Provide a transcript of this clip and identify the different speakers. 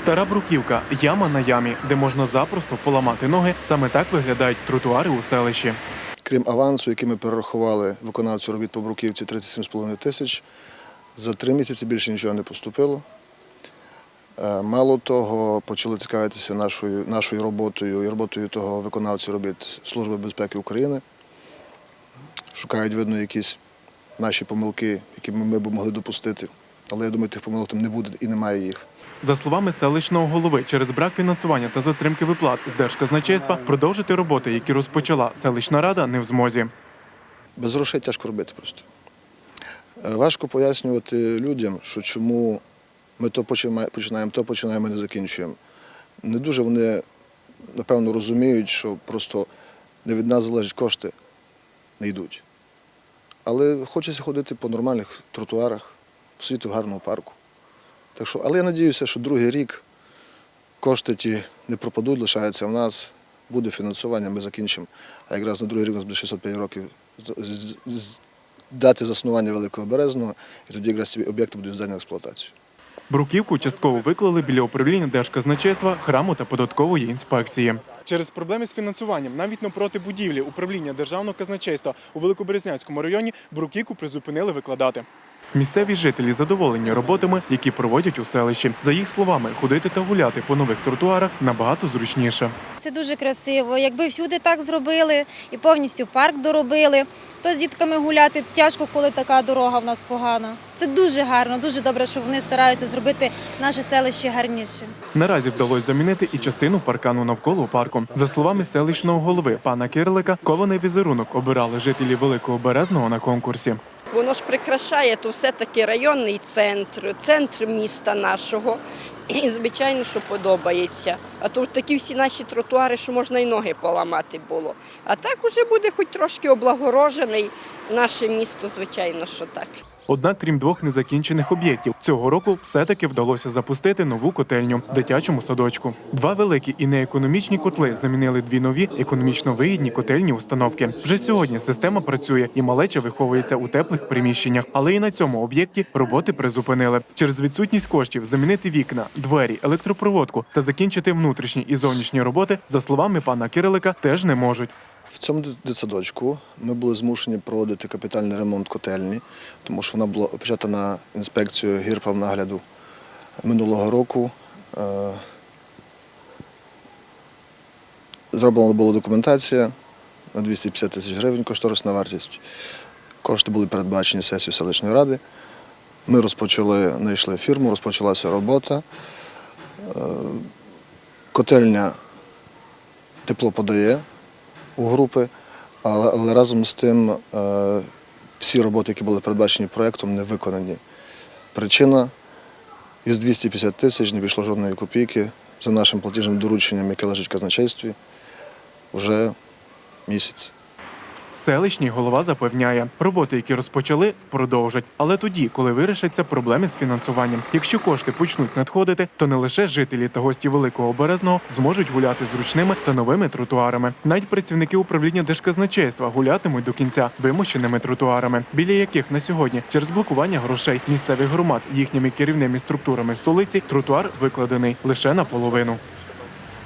Speaker 1: Стара бруківка, яма на ямі, де можна запросто поламати ноги. Саме так виглядають тротуари у селищі.
Speaker 2: Крім авансу, який ми перерахували виконавцю робіт по Бруківці 37,5 тисяч, за три місяці більше нічого не поступило. Е, Мало того, почали цікавитися нашою, нашою роботою і роботою того виконавця робіт Служби безпеки України. Шукають, видно, якісь наші помилки, які ми б могли допустити. Але я думаю, тих помилок там не буде і немає їх.
Speaker 1: За словами селищного голови, через брак фінансування та затримки виплат з держказначейства продовжити роботи, які розпочала селищна рада, не в змозі.
Speaker 2: Без грошей тяжко робити просто. Е, Важко пояснювати людям, що чому ми то починаємо, то починаємо, не закінчуємо. Не дуже вони, напевно, розуміють, що просто не від нас залежать кошти, не йдуть. Але хочеться ходити по нормальних тротуарах, посидіти в гарному парку. Так що, але я сподіваюся, що другий рік кошти ті не пропадуть, лишаються в нас, буде фінансування, ми закінчимо. А якраз на другий рік у нас буде 605 років з- з- з- дати заснування Великого Березного, і тоді якраз ці об'єкти будуть здані в експлуатацію.
Speaker 1: Бруківку частково виклали біля управління держказначейства, храму та податкової інспекції. Через проблеми з фінансуванням навіть напроти будівлі управління державного казначейства у Великоберезнянському районі бруківку призупинили викладати. Місцеві жителі задоволені роботами, які проводять у селищі. За їх словами, ходити та гуляти по нових тротуарах набагато зручніше.
Speaker 3: Це дуже красиво. Якби всюди так зробили і повністю парк доробили, то з дітками гуляти тяжко, коли така дорога в нас погана. Це дуже гарно, дуже добре, що вони стараються зробити наше селище гарнішим.
Speaker 1: Наразі вдалося замінити і частину паркану навколо парку. За словами селищного голови пана Кирлика, кований візерунок обирали жителі Великого Березного на конкурсі.
Speaker 4: Воно ж прикрашає то все-таки районний центр, центр міста нашого. І, звичайно, що подобається. А тут такі всі наші тротуари, що можна і ноги поламати було. А так уже буде хоч трошки облагорожений наше місто, звичайно, що так.
Speaker 1: Однак, крім двох незакінчених об'єктів, цього року все-таки вдалося запустити нову котельню в дитячому садочку. Два великі і неекономічні котли замінили дві нові економічно вигідні котельні установки. Вже сьогодні система працює і малеча виховується у теплих приміщеннях. Але і на цьому об'єкті роботи призупинили. Через відсутність коштів замінити вікна, двері, електропроводку та закінчити внутрішні і зовнішні роботи, за словами пана Кирилика, теж не можуть.
Speaker 2: В цьому дитсадочку ми були змушені проводити капітальний ремонт котельні, тому що вона була опечатана інспекцією гірправнагляду минулого року. Е, Зроблена була документація на 250 тисяч гривень, кошторисна вартість. Кошти були передбачені сесією селищної ради. Ми розпочали, знайшли фірму, розпочалася робота. Е, Котельня тепло подає у групи, але, але разом з тим е, всі роботи, які були передбачені проєктом, не виконані. Причина із 250 тисяч не пішло жодної копійки за нашим платіжним дорученням, яке лежить в казначействі, вже місяць.
Speaker 1: Селищний голова запевняє, роботи, які розпочали, продовжать. Але тоді, коли вирішаться проблеми з фінансуванням. Якщо кошти почнуть надходити, то не лише жителі та гості Великого Березного зможуть гуляти зручними та новими тротуарами. Навіть працівники управління держказначейства гулятимуть до кінця вимощеними тротуарами, біля яких на сьогодні через блокування грошей місцевих громад їхніми керівними структурами столиці тротуар викладений лише наполовину.